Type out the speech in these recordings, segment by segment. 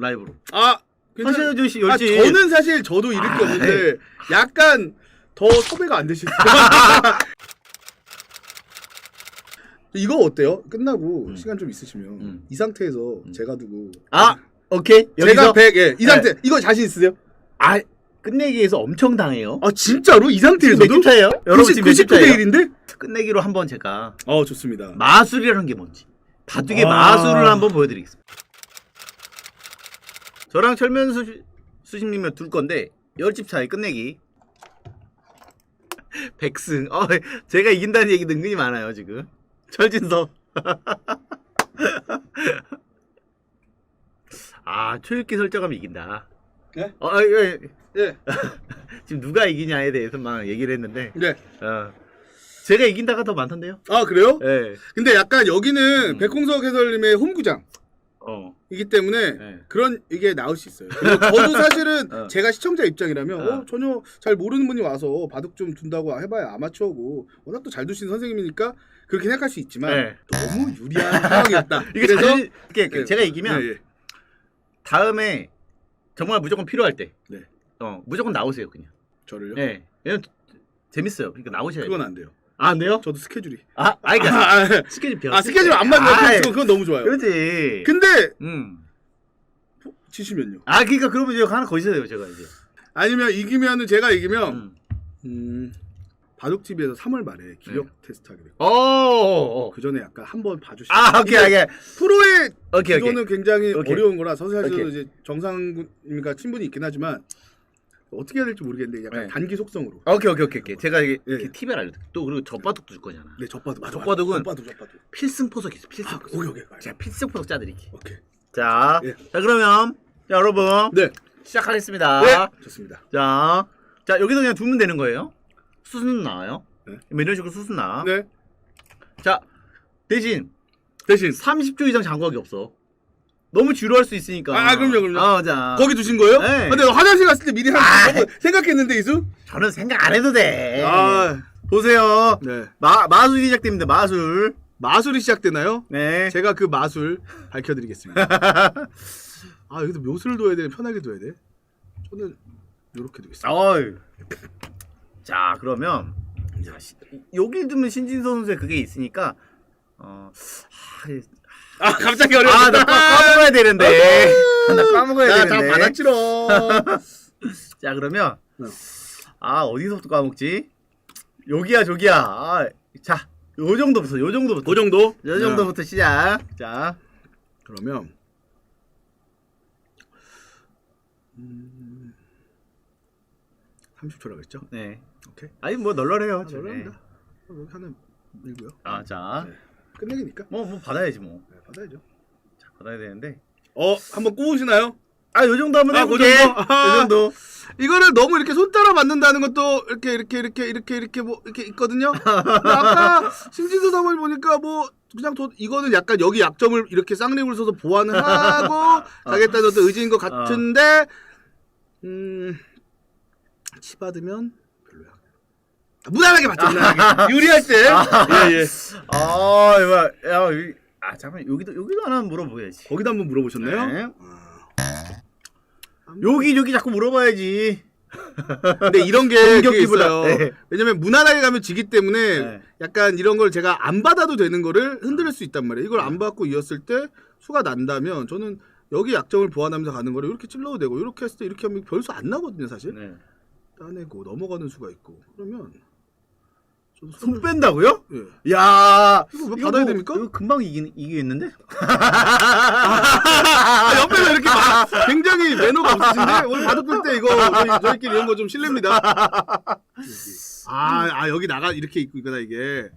라이브로. 아 괜찮- 하셔야죠, 씨, 아, 열지. 저는 사실 저도 잃을 게 아, 없는데 약간 더 섭외가 안 되시죠. 이거 어때요? 끝나고 음. 시간 좀 있으시면 음. 이 상태에서 음. 제가 두고 아, 오케이. 제가 여기서 100, 예, 이 상태 이거 자신 있으세요? 아, 끝내기에서 엄청 당해요. 아 진짜로 이 지금 상태에서도? 몇집 차예요? 여러분 지금 몇집 99대 차예요? 1인데? 끝내기로 한번 제가 어 좋습니다. 마술이라는 게 뭔지 바둑의 아. 마술을 한번 보여드리겠습니다. 저랑 철면 수, 수심님이 둘 건데 열집 차이 끝내기. 백승. 어, 제가 이긴다는 얘기 은근히 많아요 지금. 철진석. 아 초읽기 설정하면 이긴다. 네? 어, 아, 예, 예, 지금 누가 이기냐에 대해서만 얘기를 했는데 네. 어, 제가 이긴다가 더 많던데요? 아 그래요? 예. 근데 약간 여기는 음. 백홍석 해설님의 홈구장. 어. 이기 때문에 네. 그런 이게 나올 수 있어요. 그리고 저도 사실은 어. 제가 시청자 입장이라면 어. 어, 전혀 잘 모르는 분이 와서 바둑 좀 둔다고 해봐야 아마추어고 워낙 또 잘 두시는 선생님이니까 그렇게 생각할 수 있지만 네. 너무 유리한 상황이었다. 이게 그래서 자신, 이게 예, 제가 이기면 예, 예. 다음에 정말 무조건 필요할 때, 네. 어 무조건 나오세요 그냥. 저를요? 예, 왜냐면 재밌어요. 그러니까 나오셔야 그건 돼요. 안 돼요. 아, 안 돼요? 저도 스케줄이. 아, 아, 그러니까 아, 아, 스케줄 비어. 아, 스케줄 안 맞는 아, 거 그건 너무 좋아요. 그렇지. 근데 음. 지시면요. 아, 그러니까 그러면 이제 하나 거기서 돼요 제가 이제. 아니면 이기면은 제가 이기면 음. 음, 바둑 TV에서 3월 말에 기력 네. 테스트 하게 돼요. 어, 어, 어. 그 전에 약간 한번 봐주시죠. 아, 오케이, 오케이, 프로의 오케이, 오케이. 이거는 굉장히 오케이. 어려운 거라 오케이. 이제 정상님과 친분이 있긴 하지만 어떻게 해야 될지 모르겠는데 약간 네. 단기 속성으로. 오케이, 오케이, 오케이, 오케이. 제가 이게 예. 이렇게 팁을 알려드릴게요. 또 그리고 젖바둑도 줄 거잖아. 네, 젖바둑. 맞아, 젖바둑은 젖바둑, 젖바둑. 필승 포석 있어, 필승. 아, 포석. 오케이, 오케이. 제가 필승 포석 짜드릴게요. 오케이. 자, 예. 자 그러면 자, 여러분 네, 시작하겠습니다. 네, 좋습니다. 자, 자 여기서 그냥 두면 되는 거예요. 수순 나와요. 네. 뭐 이런 식으로 수순 나. 네, 자 대신 대신 30초 이상 장구하기 없어. 너무 지루할 수 있으니까. 아, 그럼요, 그럼요. 아, 자. 거기 두신 거예요? 네. 근데 화장실 갔을 때 미리 한 아. 생각했는데 이수? 저는 생각 안 해도 돼. 아, 보세요. 네. 마 마술이 시작됩니다. 마술. 마술이 시작되나요? 네. 제가 그 마술 밝혀드리겠습니다. 아 여기서 묘수를 둬야 돼, 편하게 둬야 돼. 저는 이렇게 두겠습니다. 어이. 자, 그러면 자, 시, 여기 두면 신진서 선수의 그게 있으니까 어. 아, 아 갑자기 어려워. 아, 나 까- 까먹어야 되는데. 나 까먹어야 나 되는데. 다 받았지롱. 자, 그러면 네. 아, 어디서부터 까먹지? 여기야, 저기야. 아, 자, 요 정도부터, 요 정도부터. 그 정도? 요 정도부터 시작. 자, 그러면 음, 30초라고 했죠? 네. 오케이. 아니 뭐 널널해요. 아, 놀랍니다. 여기 하나 밀고요. 아, 자. 네. 끝내기니까 뭐, 뭐 받아야지 뭐. 네, 받아야죠. 자, 받아야 되는데. 어, 한번 꼬우시나요? 아, 요 정도 아, 그 해볼게. 정도? 아. 요 정도. 이거를 너무 이렇게 손 따라 맞는다는 것도 이렇게 이렇게 이렇게 이렇게 이렇게 뭐 이렇게 있거든요. 근데 아까 신진서 사모님 보니까 뭐 그냥 도, 이거는 약간 여기 약점을 이렇게 쌍립을 써서 보완을 하고 가겠다는 어떤 의지인 것 같은데 음 치받으면. 아, 무난하게 맞죠. 무난하게. 유리할 때. 예 예. 아, 이거, 야, 이- 아, 잠깐 여기도 여기도 하나 물어보야지. 거기다 한번 물어보셨나요? 네. 아. 여기 저기 자꾸 물어봐야지. 근데 이런 게 그게 공격기보다. 있어요. 네. 왜냐면 무난하게 가면 지기 때문에 네. 약간 이런 걸 제가 안 받아도 되는 거를 흔들 수 있단 말이에요. 이걸 안 받고 이었을 때 수가 난다면 저는 여기 약점을 보완하면서 가는 거를 이렇게 찔러도 되고 이렇게 했을 때 이렇게 하면 별수 안 나거든요, 사실. 네. 따내고 넘어가는 수가 있고 그러면 손 뺀다고요? 예. 야, 이거 왜 받아야 됩니까? 이거 금방 이기 이기겠는데? 아, 옆에서 이렇게 막 굉장히 매너가 없으신데 오늘 바둑 볼 때 이거 저희, 저희끼리 이런 거 좀 실례입니다. 아, 아 여기 나가 이렇게 있고 있구나 이게.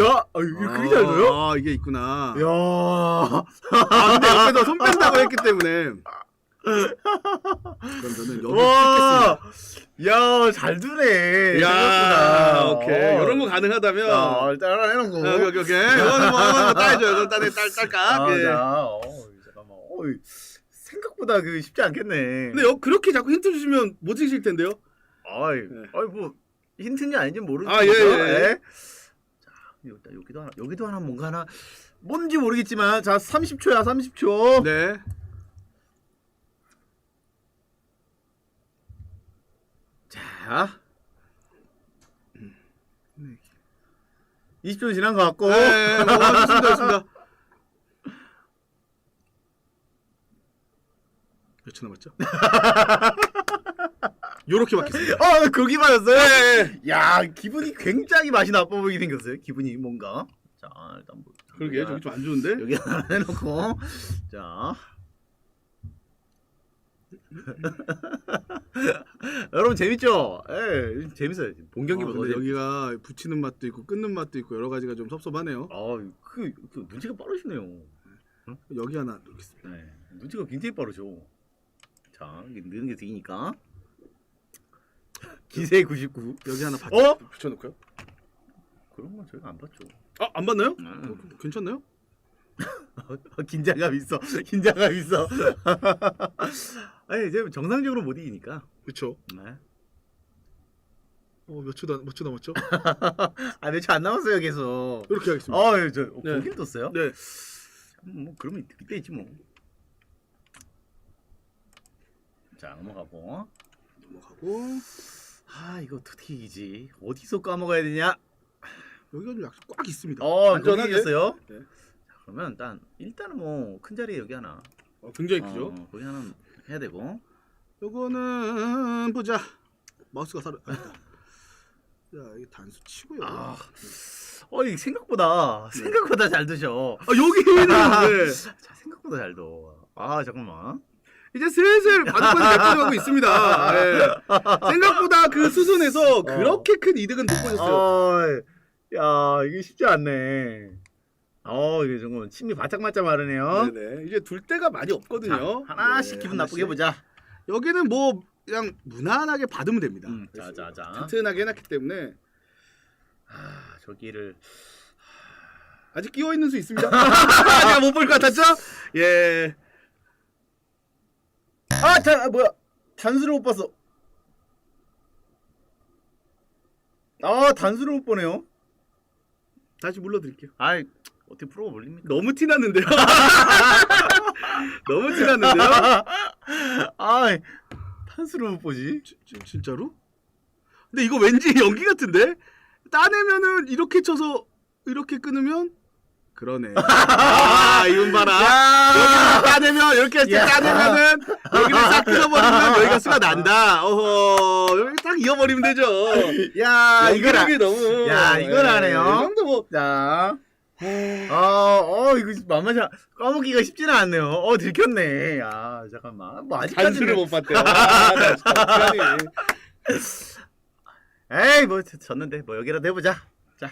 야, 아, 이거 그게 잘 돼요? 아 이게 있구나. 야, 아 근데 옆에서 손 뺀다고 했기 때문에 그럼 저는 여기 와. 야, 잘 두네. 야, 생각보다. 오케이. 어. 이런 거 가능하다면 야, 따라 해놓고. 아, 오케이 오케이 오케이. 이거는 뭐 이거는 뭐 따야죠. 이건 따내 딸 딸깍. 아, 예. 자, 어, 잠깐만. 어, 생각보다 그 쉽지 않겠네. 근데 여, 그렇게 자꾸 힌트 주시면 못 찍으실 텐데요. 아이, 네. 아이 뭐 힌트인지 아닌지 모르겠어. 아, 예, 예. 자, 여기다 여기도 하나, 여기도 하나 뭔가 하나 뭔지 모르겠지만 자, 30초야, 30초. 네. 자. 20초 지난 것 같고. 네, 뭐, 좋습니다, 좋습니다. 몇초 남았죠? 요렇게 받겠습니다. 어, 거기 맞았어요? 네. 야, 기분이 굉장히 맛이 나빠 보이게 생겼어요. 기분이 뭔가. 자, 일단 뭐. 그러게 저기 좀 안 좋은데. 여기 하나 해놓고. 자. 여러분 재밌죠? 예, 재밌어요. 본 아, 경기보다 근데 더 재밌- 여기가 붙이는 맛도 있고 끊는 맛도 있고 여러 가지가 좀 섭섭하네요. 아, 그, 그 눈치가 빠르시네요. 여기 하나 놓겠습니다. 네, 눈치가 굉장히 빠르죠. 자, 이게 느는 게 되니까. 기세 99. 여기 하나 받, 어? 붙여놓고요. 그런 건 저희가 안 봤죠. 아, 안 받나요? 음. 어, 괜찮나요? 긴장감 있어. 긴장감 있어. 아니, 이제 정상적으로 못 이기니까. 그렇죠. 네. 어, 몇초 남, 몇초 남았죠? 아, 몇 초 안 남았어요, 계속. 이렇게 하겠습니다. 아, 저 네. 고기를 떴어요? 네. 뭐 그러면 그때 있지 뭐. 자, 넘어가고. 넘어가고 아, 이거 어떻게 이기지? 어디서 까먹어야 되냐? 여기가 좀 약간 꽉 있습니다. 어, 안전하게. 안전하겠어요? 네. 자, 그러면 일단 일단은 뭐 큰 자리에 여기 하나. 어, 굉장히 크죠. 어, 거기 하나 해야 되고. 요거는 보자. 마우스가 살아. 아니다. 자, 이 단수 치고요. 아. 어, 이 생각보다 생각보다 잘 드셔. 아, 여기는 네. 자, 생각보다 잘 둬. 아, 잠깐만. 이제 슬슬 바둑판이 맺혀가고 있습니다. 네. 생각보다 그 수순에서 그렇게 큰 이득은 못 보셨어요. 어, 야, 이게 쉽지 않네. 어, 이게 정말 침이 바짝바짝 마르네요. 네네. 이제 둘 데가 많이 없거든요. 자, 하나씩 네, 기분 하나씩. 나쁘게 해보자. 여기는 뭐 그냥 무난하게 받으면 됩니다. 음, 자, 자, 자. 튼튼하게 해놨기 때문에 아, 저기를 아직 끼워 있는 수 있습니다. 제가 못 볼 것 같았죠? 예. 아, 자, 아, 뭐야? 단수를 못 봤어. 아, 단수를 못 보네요. 다시 물러드릴게요. 아, 어떻게 프로가 몰립니까? 너무 티났는데요. 너무 티났는데요. 아, 단수를 못 보지. 지- 지- 진짜로? 근데 이거 왠지 연기 같은데? 따내면은 이렇게 쳐서 이렇게 끊으면 그러네. 아, 이건 봐라. 여기를 따내면 이렇게 야. 따내면은 여기를 싹 끊어버리면 여기가 수가 난다. 어허, 여기 딱 이어버리면 되죠. 야, 이걸 아, 연기력이 너무. 야, 이걸 하네요. 이 정도 뭐. 자. 아, 어, 이거 만만치 않, 까먹기가 쉽지는 않네요. 어, 들켰네. 야, 잠깐만. 뭐, 아직까지는. 단수를 못 봤대요. 아, 나 진짜 어떡하니. 에이, 뭐, 졌- 졌는데. 뭐, 여기라도 해보자. 자.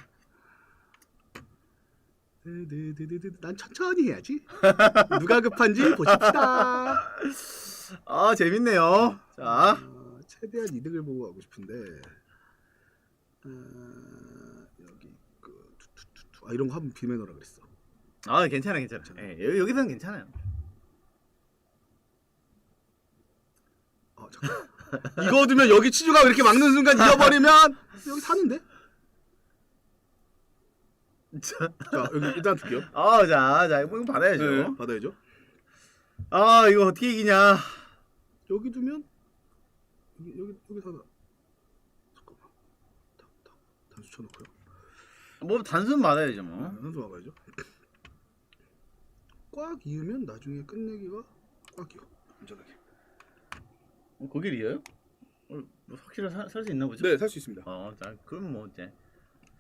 드드드드드. 난 천천히 해야지. 누가 급한지 보십시다. 아, 재밌네요. 자. 어, 최대한 이득을 보고 가고 싶은데 어, 아 이런 거 한번 비매너라 그랬어. 아, 괜찮아, 괜찮아. 예, 여기, 여기서는 괜찮아요. 아 잠깐. 이거 두면 여기 치주가 이렇게 막는 순간 이어버리면 여기 사는데? 자, 자 여기 일단 둘게요. 아, 자, 자, 이거 받아야죠. 네, 받아야죠. 아, 이거 어떻게 이기냐. 여기 두면 여기 여기 여기 사다. 잠깐만. 다, 다, 단수 쳐놓고요. 뭐, 단순 받아야죠, 뭐. 아, 단수 와봐야죠. 꽉 이으면 나중에 끝내기가 꽉 이어. 안전하게. 어, 거길 이어요? 어, 뭐 확실히 살 수 있나 보죠? 네, 살 수 있습니다. 어, 자, 그럼 뭐, 이제.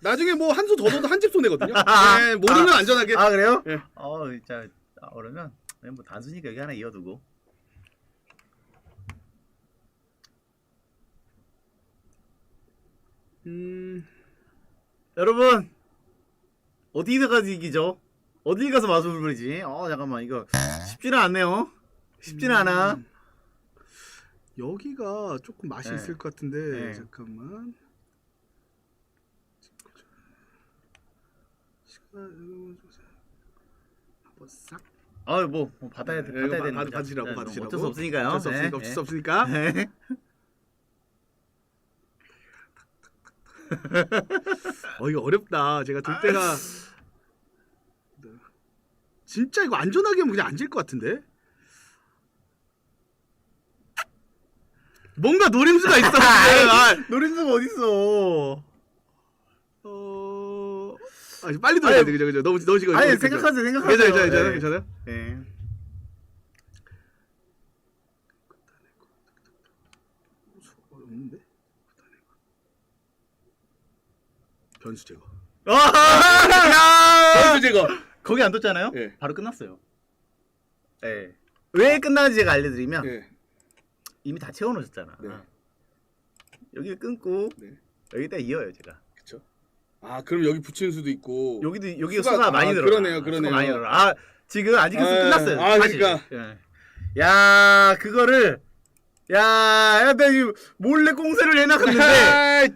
나중에 뭐 한 수 더 넣어도 한 집 손해거든요. 네, 모르면 안전하게. 아, 그래요? 예. 어, 진짜. 아, 그러면, 그냥 뭐, 단순이니까 여기 하나 이어두고. 음, 여러분, 어디 가서 이기죠? 어디 가서 마술을 부리지? 어, 잠깐만, 이거 쉽지는 않네요. 쉽지는 않아. 음, 여기가 조금 맛이 네. 있을 것 같은데 네. 잠깐만. 시간 한번 싹. 아, 뭐, 뭐 받아야 돼, 네, 받아야 되는 받- 거죠. 받으시라고, 네, 뭐 받으시라고. 어쩔 수 없으니까요. 어쩔 수 없으니까 네, 어쩔 수 네. 없으니까. 네. 어 이거 어렵다. 제가 둘 때가 네. 진짜 이거 안전하게 하면 그냥 앉을 것 같은데. 뭔가 노림수가 있어. 아, 노린수가 어딨어? 어... 아, 빨리 들어야 돼, 그죠, 그죠. 너무 너무 지금. 아니 생각하세요, 생각하세요. 괜찮아, 괜찮아, 네. 괜찮아. 네. 없는데? 변수 제거. 아! 변수 제거. 거기 안 떴잖아요? 예. 바로 끝났어요. 예. 왜 끝나는지 제가 알려드리면 예. 이미 다 채워놓으셨잖아. 네. 여기 끊고 네. 여기다 이어요 제가. 그쵸. 아, 그럼 여기 붙이는 수도 있고. 여기도 여기 수가- 수가, 많이 아, 늘어. 그러네요, 그러네요. 많이 늘어. 아 지금 아직 아, 끝났어요. 아, 사실. 그러니까. 예. 야 그거를 야, 이거 몰래 꽁세를 해놨는데, 아,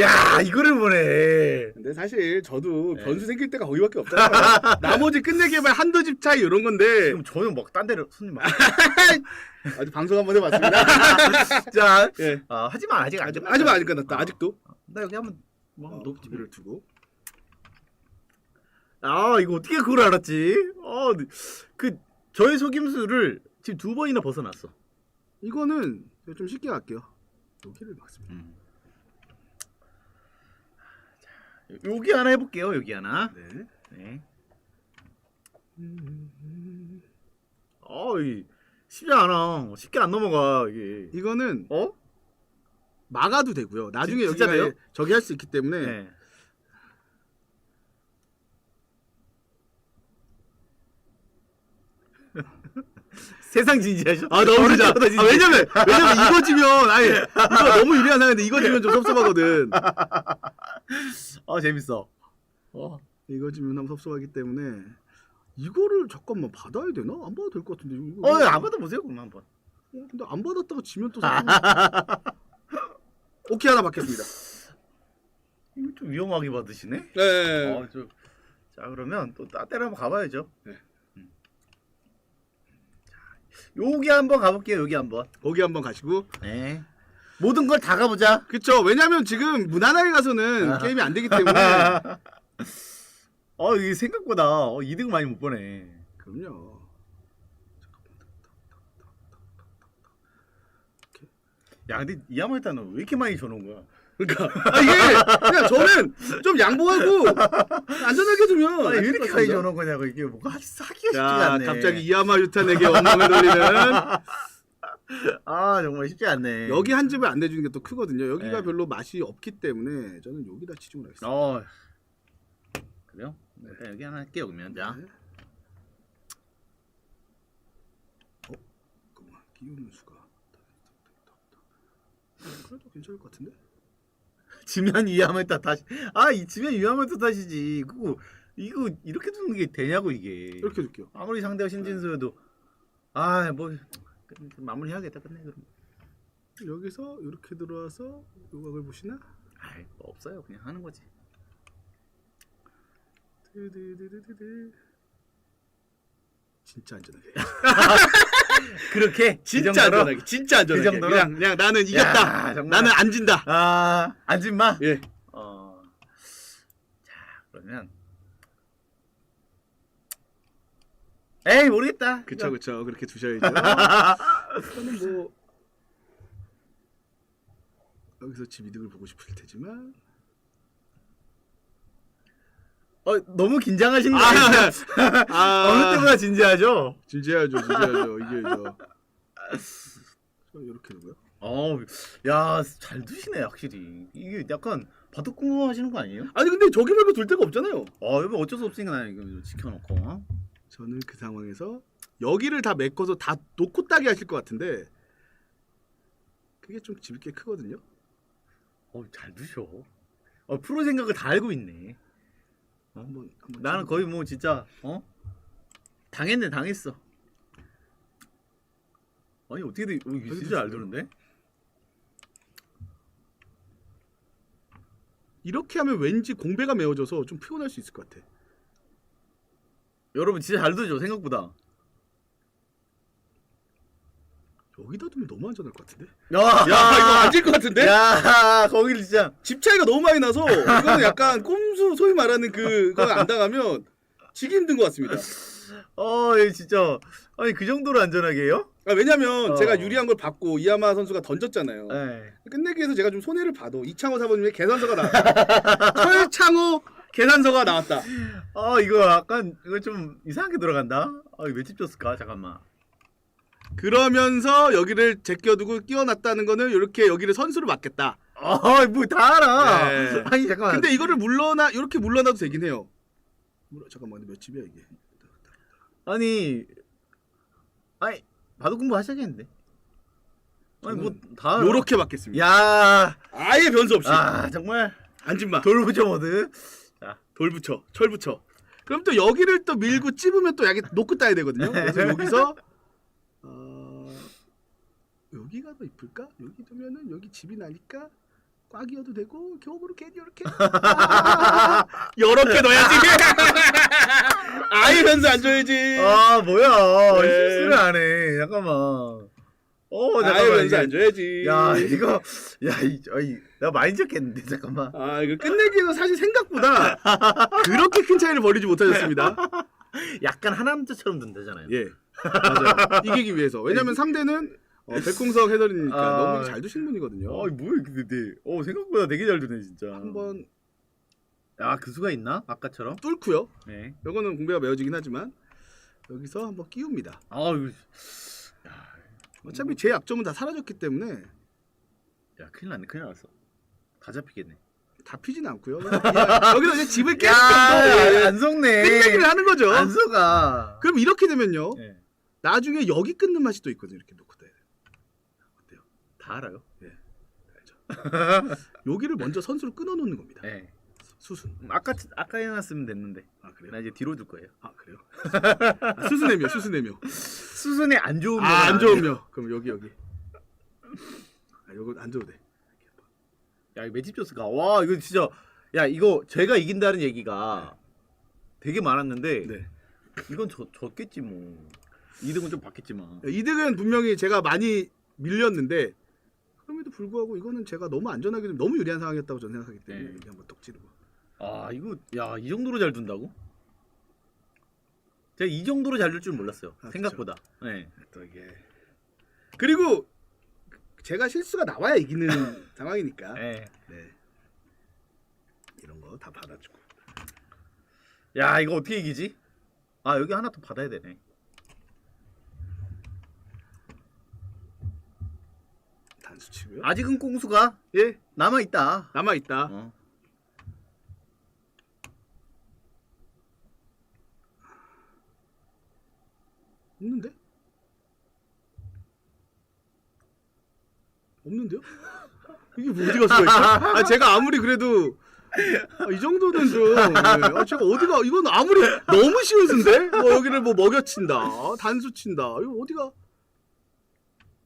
야, 이거를 보네. 근데 사실 저도 네. 변수 생길 때가 거기밖에 없잖아요. 나머지 끝내기에만 한두 집 차이 이런 건데 지금 저는 막 딴 데로 손님 많. 아주 방송 한번 해봤습니다. 자, 예. 아, 하지만 아직 안 아직 끝났어요. 아직 안 끝났다. 어. 아직도. 나 여기 한번 뭐 어. 비를 두고. 아, 이거 어떻게 그걸 알았지? 어, 그 저의 속임수를 지금 두 번이나 벗어났어. 이거는 제가 좀 쉽게 갈게요. 여기를 막습니다. 음. 자, 여기 하나 해볼게요. 여기 하나. 네. 네. 어, 이 쉽지 않아. 쉽게 안 넘어가 이게. 이거는 어? 막아도 되고요. 나중에 진- 여기가 돼요? 저기 할 수 있기 때문에 네. 세상 진지하셔. 아 너무 진짜. 어렵다, 아, 왜냐면 왜냐면 이거 지면 아니 이거 너무 유리한 상황인데 이거 지면 좀 섭섭하거든. 아 재밌어. 어. 이거 지면 너무 섭섭하기 때문에 이거를 잠깐만 받아야 되나? 안 받아도 될 것 같은데. 이거 어, 안 받아 보세요, 그럼 한번. 어, 근데 안 받았다가 지면 또 섭섭해. 오케이 하나 받겠습니다. 이거 좀 위험하게 받으시네. 네. 어, 좀. 자, 그러면 또딴 데로 한번 가봐야죠. 네. 여기 한번 가볼게요. 여기 한번. 거기 한번 가시고. 네. 모든 걸 다 가보자. 그쵸. 왜냐면 지금 무난하게 가서는 아. 게임이 안 되기 때문에. 어, 이게 생각보다 어, 이득 많이 못 보네. 그럼요. 야, 근데 이야말타는 왜 이렇게 많이 줘놓은 거야? 그러니까 아, 이게 그냥 저는 좀 양보하고 안전하게 두면 아니, 왜안 이렇게 것 줘놓은 거냐고 이게 뭐가 하기가 쉽지가 같습니다. 않네. 자, 갑자기 이야마 유탄에게 원망을 돌리는 아 정말 쉽지 않네. 여기 한 집을 안 내주는 게 또 크거든요. 여기가 네. 별로 맛이 없기 때문에 저는 여기다 치중을 하겠습니다. 어 그래요? 일단 여기 하나 할게요 그러면 자. 네. 어? 잠깐만 끼우는 수가 그래도 괜찮을 것 같은데? 지면 이야말타 다시. 아 이 지면 이야말타 다시지. 그거 이거 이렇게 두는 게 되냐고 이게. 이렇게 줄게요. 아무리 상대가 신진수여도. 아 뭐 마무리해야겠다 끝내 그럼. 여기서 이렇게 들어와서 요각을 보시나? 뭐 없어요. 그냥 하는 거지. 드드드드드드. 진짜 안전하게. 그렇게 진짜 이 정도로? 안전하게. 진짜 안전하게. 그 정도로? 그냥 그냥 나는 이겼다. 야, 정말. 나는 안 진다. 아 안진마 예. 어. 자, 그러면 에이, 모르겠다. 그쵸 그쵸 그렇게 두셔야죠. 저는 뭐 여기서 집 이득을 보고 싶을 테지만 어, 너무 긴장하신 거 아, 아니에요? 아, 어느 때보다 진지하죠? 진지하죠 진지하죠 이겨야죠. 저 이렇게 두고요. 어, 야, 잘 두시네, 확실히. 이게 약간 바둑궁 하시는 거 아니에요? 아니 근데 저기 말고 둘 데가 없잖아요. 어, 이거 어쩔 수 없으니까 나 이거 지켜놓고. 어? 저는 그 상황에서 여기를 다 메꿔서 다 놓고 따게 하실 것 같은데 그게 좀 집게 크거든요. 어, 잘 두셔. 어, 프로 생각을 다 알고 있네. 한번 한번 나는 찍어볼까요? 거의 뭐 진짜, 어? 당했네, 당했어. 아니, 어떻게 돼? 어, 이거 진짜 잘 두는데? 이렇게 하면 왠지 공배가 메워져서 좀 피곤할 수 있을 것 같아. 여러분, 진짜 잘 두죠, 생각보다. 여기다 두면 너무 안전할 것 같은데? 야, 야 이거 안질 것 같은데? 야, 거길 진짜. 집 차이가 너무 많이 나서 이거는 약간 꼼수 소위 말하는 그거 안 당하면 지기 힘든 것 같습니다. 어, 이 진짜 아니 그 정도로 안전하게 해요? 아, 왜냐면 어. 제가 유리한 걸 받고 이하마 선수가 던졌잖아요. 네. 끝내기 위해서 제가 좀 손해를 봐도 이창호 사부님의 계산서가 나왔다. 철창호 계산서가 나왔다. 아 이거 약간 이거 좀 이상하게 들어간다. 아 이거 몇집 줬을까? 잠깐만. 그러면서 여기를 제껴두고 끼워놨다는 거는 이렇게 여기를 선수로 맡겠다. 아 뭐다 알아. 네. 아니 잠깐만. 근데 이거를 물러나 이렇게 물러나도 되긴 해요. 잠깐만 몇 집이야 이게? 아니 아니 바둑 공부 하셔야겠는데. 아니 뭐 다 알아. 요렇게 받겠습니다. 야. 아예 변수 없이 아 정말 안진마 돌부처 모드. 돌 붙여 철 붙여. 그럼 또 여기를 또 밀고 찝으면 또 여기 놓고 따야 되거든요. 그래서 여기서 어, 여기가 더 이쁠까? 여기 두면은 여기 집이 나니까 꽉이어도 되고 교복으로 괜히 이렇게 이렇게 넣어야지. 아예 변수 안 줘야지. 아 뭐야 네. 실수를 안 해. 잠깐만. 어 아예 잠깐만 변수 안 이게. 줘야지. 야 이거 야이 나 많이 적겠는데 잠깐만. 아 이거 끝내기는 사실 생각보다 그렇게 큰 차이를 벌이지 못하셨습니다. 약간 하남자처럼 된다잖아요. 예, 맞아요. 이기기 위해서. 왜냐면 상대는 어, 백공석 해설이니까 아. 너무 잘 두신 분이거든요. 어 뭐야 근데 네. 어 생각보다 되게 잘 두네 진짜. 한번 야그 수가 있나 아까처럼? 뚫고요. 네. 요거는 공배가 메어지긴 하지만 여기서 한번 끼웁니다. 아 이거 어차피 제 약점은 다 사라졌기 때문에 야 큰일 났네 큰일 났어. 다 잡히겠네. 다 피지는 않고요. 그냥 여기서 이제 집을 깨는 야, 정도 안 속네. 끝내기를 하는 거죠. 안 속아. 그럼 이렇게 되면요. 네. 나중에 여기 끊는 맛이 또 있거든요. 이렇게 놓고 돼. 어때요? 다 알아요. 알죠. 여기를 먼저 선수를 끊어 놓는 겁니다. 네. 수순. 음, 아까 아까 해놨으면 됐는데. 아 그래요? 나 이제 뒤로 둘 거예요. 아 그래요? 아, 수순애묘 수순애묘. 수순에 안 좋은 아, 안면 좋은 묘. 그럼 여기 여기. 아, 요거 안 줘도 돼. 야, 이거 매집 줬을까? 와, 이거 진짜 야, 이거 제가 이긴다는 얘기가 되게 많았는데 네. 이건 저, 졌겠지 뭐. 이득은 좀 받겠지만. 이득은 분명히 제가 많이 밀렸는데 그럼에도 불구하고 이거는 제가 너무 안전하게 좀 너무 유리한 상황이었다고 저는 생각하기 때문에 네. 이게 한번 톡 찌르고. 아, 이거 야, 이 정도로 잘 둔다고? 제가 이 정도로 잘 둘 줄 몰랐어요. 아, 생각보다. 네. 또 이게 그리고 제가 실수가 나와야 이기는 상황이니까. 네. 네. 이런 거 다 받아주고. 야, 이거 어떻게 이기지? 아, 여기 하나 더 받아야 되네. 단 수 치고요. 아직은 꽁수가 예. 남아 있다. 남아 있다. 어. 없는데? 없는데요? 이게 뭐 어디가 수가 있죠? 아 제가 아무리 그래도 아, 이 정도는 좀 네. 아, 제가 어디가 이건 아무리 너무 쉬운데 뭐 여기를 뭐 먹여친다 단수 친다 이거 어디가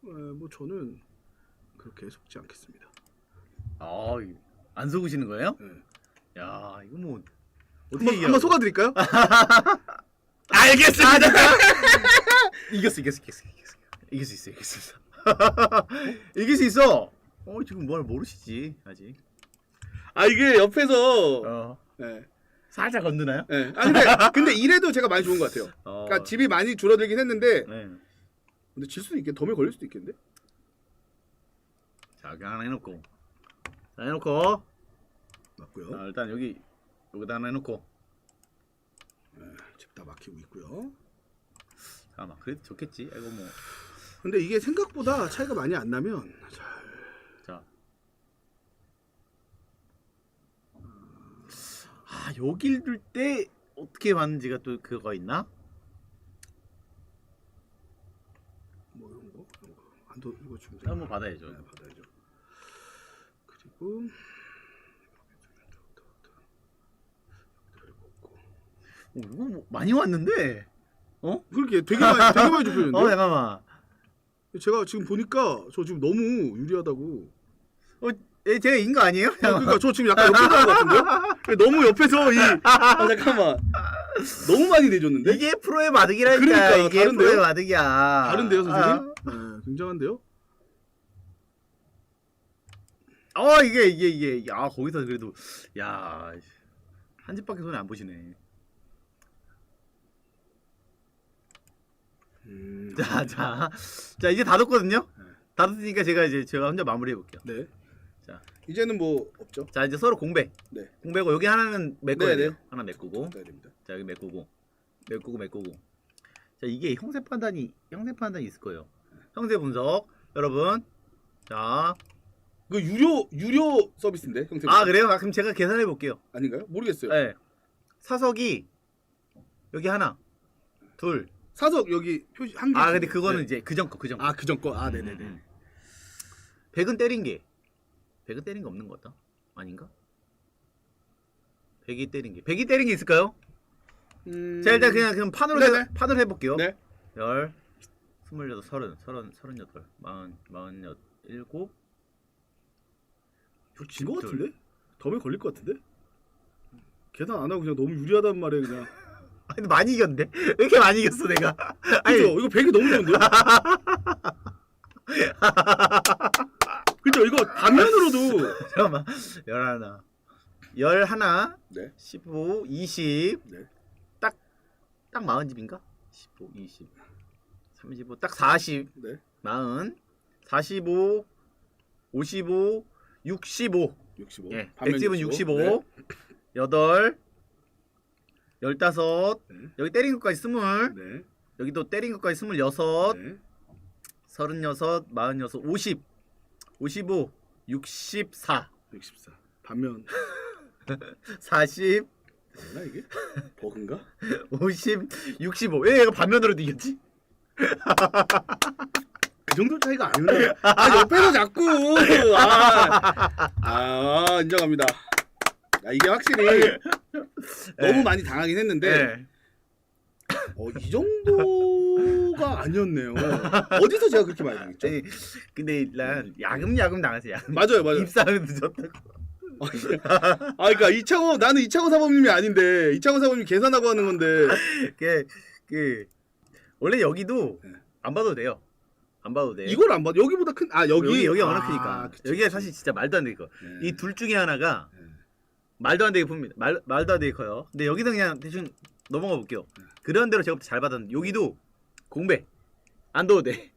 네, 뭐 저는 그렇게 속지 않겠습니다. 아, 이거 안 속으시는 거예요? 네. 야, 이거 뭐 어떻게? 한번 속아드릴까요? 알겠습니다. 이겼어, 이겼어, 이겼어, 이겼어. 이길 수 있어, 이길 수 있어. 이길 수 있어. 어, 지금 뭘 모르시지 아직. 아 이게 옆에서 어, 네. 살짝 건드나요? 네. 아, 근데 근데 이래도 제가 많이 좋은 것 같아요. 어, 그러니까 집이 많이 줄어들긴 했는데 네. 근데 질 수도 있겠 덤에 걸릴 수도 있겠는데? 자, 여기 하나 해놓고. 자, 해놓고. 맞고요. 자, 일단 여기 여기다 하나 해놓고. 집다 막히고 있고요. 아마 그래도 좋겠지. 이거 뭐. 근데 이게 생각보다 차이가 많이 안 나면 자, 자. 아, 여길 둘 때 어떻게 봤는지가 또 그거 있나? 뭐 이런 거 이런 거 안도 이거 좀 한번 받아야죠. 네, 받아 그리고 오, 이거 뭐 많이 왔는데. 어? 그렇게 되게 많이 되게 많이 어, 좁혀졌는데 잠깐만. 제가 지금 보니까 저 지금 너무 유리하다고. 어, 예, 제가 이긴 거 아니에요? 어, 그러니까 저 지금 약간 옆에서 하는 것 같은데요? 너무 옆에서 이 아, 잠깐만 너무 많이 내줬는데? 이게 프로의 바둑이라니까. 그러니까, 이게 다른데요? 프로의 바둑이야. 다른데요 선생님? 아. 네, 굉장한데요? 어 이게 이게 이게 야 거기서 그래도 야 한 집밖에 손에 안 보시네. 음. 자, 자, 자 이제 다 뒀거든요. 네. 다 뒀으니까 제가 이제 제가 혼자 마무리해 볼게요. 네. 자. 이제는 뭐 없죠. 자 이제 서로 공배. 네. 공배고 여기 하나는 메꿔야 네, 돼요. 네. 하나 메꾸고. 네, 됩니다. 자 여기 메꾸고, 메꾸고 메꾸고. 자 이게 형세 판단이 형세 판단이 있을 거예요. 형세 분석 여러분. 자, 그 유료 유료 서비스인데 형태. 아 그래요? 아, 그럼 제가 계산해 볼게요. 아닌가요? 모르겠어요. 네. 사석이 여기 하나, 둘. 사석 여기 표시 한 개. 아 근데 그거는 이제 그전 거 그전 거. 아 그전 거. 아 음, 네네네. 음, 음. 백은 때린 게 백은 때린 게 없는 것 같다. 아닌가? 백이 때린 게 백이 때린 게 있을까요? 음... 자 일단 그냥 그럼 판으로 네네. 해, 판으로 해볼게요. 네. 열, 스물여덟, 서른, 서른, 서른여덟, 마흔, 마흔여, 일곱. 진거. 같은데? 덤에 걸릴 것 같은데? 계산 안 하고 그냥 너무 유리하단 말이에요 그냥. 아 근데 많이 이겼는데 왜 이렇게 많이 이겼어 내가? 아니 그죠? 이거 100이 너무 좋은데요? 그죠? 이거 단면으로도 잠깐만 열하나, 열하나, 네. 15, 20. 네. 딱 마흔 집인가? 15, 20, 35, 딱 40, 네. 마흔, 45, 55, 65. 65. 예, 반면 백집은 65, 네. 여덟, 열다섯, 네. 여기 때린 것까지 스물, 네. 여기도 때린 것까지 스물여섯, 네. 서른여섯, 마흔여섯, 오십, 오십오, 육십사, 64. 반면 사십, 뭐나 이게? 버그인가? 오십, 육십오. 왜 얘가 반면으로 이겼지? 그 정도 차이가 아니구나. 아 옆에서 자꾸. 아, 아 인정합니다. 야, 이게 확실히 너무 네. 많이 당하긴 했는데 네. 어, 이 정도가 아니었네요. 어디서 제가 그렇게 많이 당했죠? 아니, 근데 일단 야금야금 당하세요. 맞아요, 맞아요. 입사는 늦었다고. 아, 그러니까 이창호 나는 이창호 사범님이 아닌데 이창호 사범님 계산하고 하는 건데 그, 그 원래 여기도 네. 안 봐도 돼요. 안 봐도 돼. 이걸 안 봐. 여기보다 큰. 아 여기 여기 여기 워낙 아, 크니까. 그치, 여기가 그치. 사실 진짜 말도 안 되고 네. 이둘 중에 하나가 네. 말도 안 되게 봅니다. 말 말도 안 되게 커요. 근데 여기서 그냥 대충 넘어가 볼게요. 네. 그런 대로 제가 잘 받았는데 여기도 공배 안 넣어도 돼.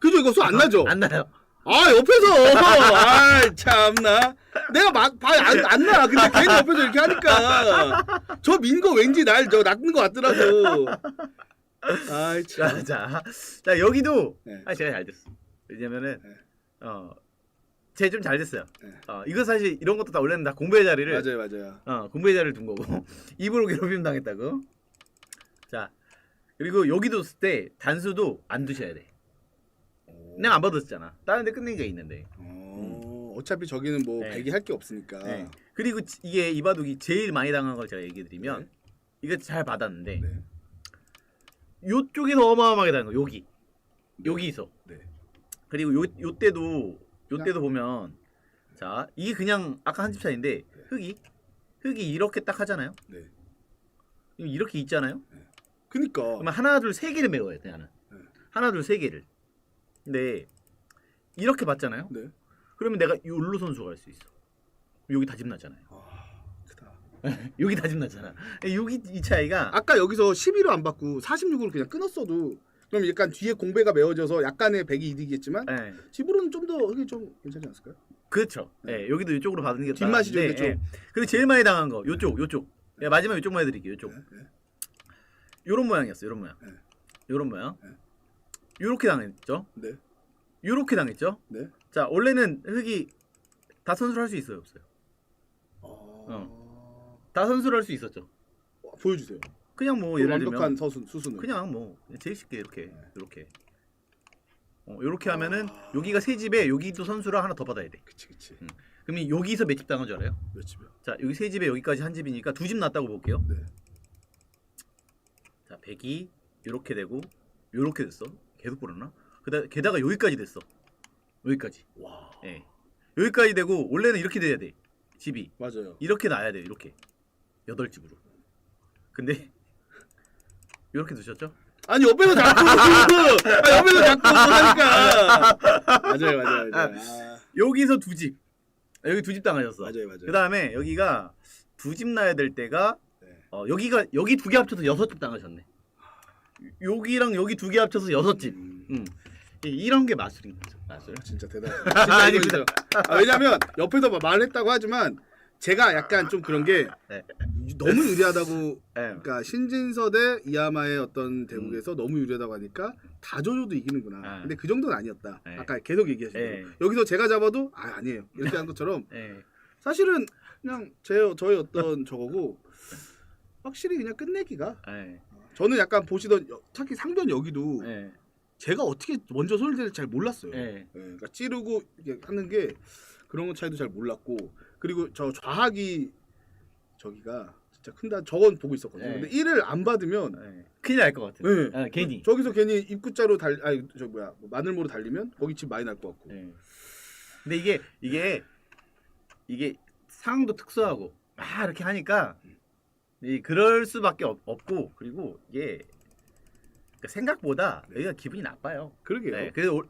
그죠 이거 수안 나죠? 안 나요. 아 옆에서 아 참나 내가 막안안 나. 근데 괜히 옆에서 이렇게 하니까 저 민 거 왠지 날 저 낚는 거 같더라고. 아이 자, 참. 자, 자 여기도 네. 아 제가 잘 됐어. 왜냐면은 네. 어, 제 좀 잘 됐어요. 네. 어, 이거 사실 이런 것도 다 원래는 다 공부의 자리를 맞아요 맞아요. 어, 공부의 자리를 둔 거고 입으로 괴롭힘 당했다고. 자 그리고 여기도 쓸때 단수도 안 두셔야 돼. 내가 안 받았잖아. 다른 데 끝낸 게 있는데. 어, 어차피 저기는 뭐 네. 백이 할게 없으니까. 네. 그리고 지- 이게 이바둑이 제일 많이 당한 걸 제가 얘기해 드리면 네. 이거 잘 받았는데 네. 요쪽에서 어마어마하게 당한 거 여기 여기서 네. 그리고 요 요때도 요때도 보면 자 이게 그냥 아까 한 집 차인데 흙이 흙이 이렇게 딱 하잖아요. 네. 이렇게 있잖아요. 그니까. 그러면 하나 둘 세 개를 메워야 돼 나는. 네. 하나 둘 세 개를. 근데 이렇게 봤잖아요. 네. 그러면 내가 요로 선수가 할 수 있어. 여기 다짐 나잖아요. 아, 크다. 여기 다짐 나잖아. 여기 이 차이가 아까 여기서 11로 안 받고 46으로 그냥 끊었어도 그럼 약간 뒤에 공배가 메워져서 약간의 백이 이득이겠지만 예. 집으로는 좀 더 이게 좀 괜찮지 않았을까요? 그렇죠. 네. 예, 여기도 이쪽으로 받는 게 뒷맛이죠, 나은데, 이쪽. 예. 그리고 제일 많이 당한 거 요쪽 요쪽. 예, 마지막 요쪽만 해드릴게요. 요쪽. 네, 네. 요런 모양이었어. 요런 모양. 네. 요런 모양. 네. 요렇게 당했죠. 네. 요렇게 당했죠. 네. 자 원래는 흙이 다 선수를 할 수 있어요 없어요? 어... 다 선수를 할 수 있었죠. 어, 보여주세요. 그냥 뭐그 예를 완벽한 들면 서순 수순을. 그냥 뭐 제일 쉽게 이렇게 네. 이렇게 어, 이렇게 하면은 아. 여기가 세 집에 여기도 선수를 하나 더 받아야 돼. 그치 그치. 음. 그러면 여기서 몇 집 당한 줄 알아요? 몇 집이요? 자 여기 세 집에 여기까지 한 집이니까 두 집 났다고 볼게요. 네. 자 100이 이렇게 되고 이렇게 됐어. 계속 불었나? 그다 게다가 여기까지 됐어. 여기까지. 와. 예. 여기까지 되고 원래는 이렇게 돼야 돼. 집이 맞아요. 이렇게 놔야 돼. 이렇게 여덟 집으로. 근데 이렇게 두셨죠? 아니 옆에서 자꾸 아, 옆에서 자꾸 하니까 맞아요 맞아요 맞아요. 아, 여기서 두 집. 여기 두 집 당하셨어. 맞아요 맞아요. 그 다음에 여기가 두 집 나야 될 때가 네. 어, 여기가 여기 두 개 합쳐서 여섯 집 당하셨네. 여기랑 여기 두 개 합쳐서 여섯 집. 음, 음. 이- 이런 게 마술인 거죠. 마술. 진짜 대단해. 아니, 진짜 이거 진짜. 아, 왜냐면 옆에서 막 말했다고 하지만 제가 약간 좀 그런 게 네. 너무 유리하다고 예. 그러니까 신진서 대 이하마의 어떤 대국에서 너무 유리하다고 하니까 다 줘줘도 이기는구나. 아. 근데 그 정도는 아니었다. 네. 아까 계속 얘기하신 네. 대로 여기서 제가 잡아도 아 아니에요 이렇게 한 것처럼 예. 사실은 그냥 제 저의 어떤 저거고 확실히 그냥 끝내기가 예. 저는 약간 보시던 여- 특히 상변 여기도 예. 제가 어떻게 먼저 손을 댈지 잘 몰랐어요. 예. 예, 그러니까 찌르고 이렇게 하는 게 그런 것 차이도 잘 몰랐고 그리고 저 좌하기 저기가 진짜 큰다 저건 보고 있었거든요. 네. 근데 1을 안 받으면 예. 큰일 날 것 같은. 네. 예, 괜히. 저기서 괜히 입구자로 달 아니 저 뭐야 뭐 마늘모로 달리면 거기 집 많이 날 것 같고. 예. 근데 이게 이게 이게 상황도 특수하고 막 이렇게 하니까 이 그럴 수밖에 없, 고 그리고 이게 그러니까 생각보다 네. 여기가 기분이 나빠요. 그러게요. 네, 그래서 올-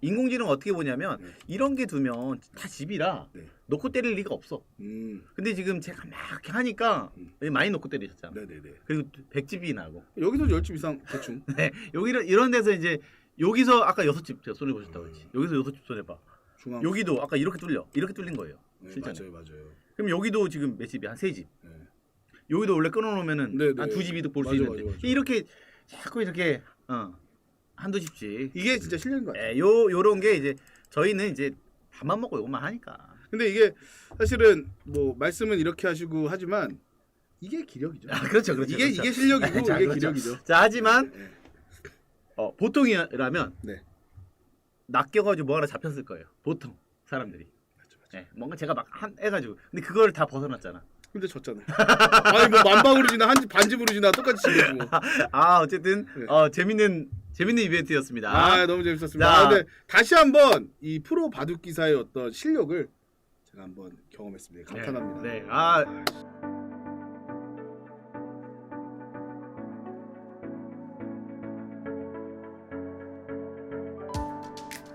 인공지능 어떻게 보냐면 네. 이런 게 두면 다 집이라 네. 놓고 때릴 리가 없어. 음, 근데 지금 제가 막 이렇게 하니까 음. 많이 놓고 때리셨잖아. 네네네. 그리고 백집이 나고. 여기서 열집 이상 대충. 네, 여기 이런, 이런 데서 이제 여기서 아까 여섯 집 제가 손해 보셨다고 했지. 여기서 여섯 집 손해 봐. 중앙. 여기도 아까 이렇게 뚫려. 이렇게 뚫린 거예요. 네. 맞아요, 맞아요. 그럼 여기도 지금 몇 집이 한 세 집. 네. 여기도 원래 끊어놓으면은 네, 한 네. 두집 이득 볼수 있는데 맞아, 맞아. 이렇게 자꾸 이렇게 어 한두 집씩. 이게 진짜 실력인 것 같아요. 예, 요 요런 게 이제 저희는 이제 밥만 먹고 요것만 하니까. 근데 이게 사실은 뭐 말씀은 이렇게 하시고 하지만 이게 기력이죠. 아, 그렇죠, 그렇죠. 이게 그렇죠. 이게 실력이고 자, 이게 그렇죠. 기력이죠. 자 하지만 네. 어, 보통이라면 네. 낚여가지고 뭐 하나 잡혔을 거예요. 보통 사람들이. 맞죠, 맞죠. 예, 뭔가 제가 막 한 해가지고 근데 그걸 다 벗어났잖아. 근데 졌잖아요. 아니 뭐 만방으로 지나 한집 반집으로 지나 똑같이 지내고. 뭐. 아 어쨌든 네. 어, 재밌는 재밌는 이벤트였습니다. 아 너무 재밌었습니다. 자. 아, 근데 다시 한번 이 프로 바둑 기사의 어떤 실력을 제가 한번 경험했습니다. 감탄합니다. 네. 아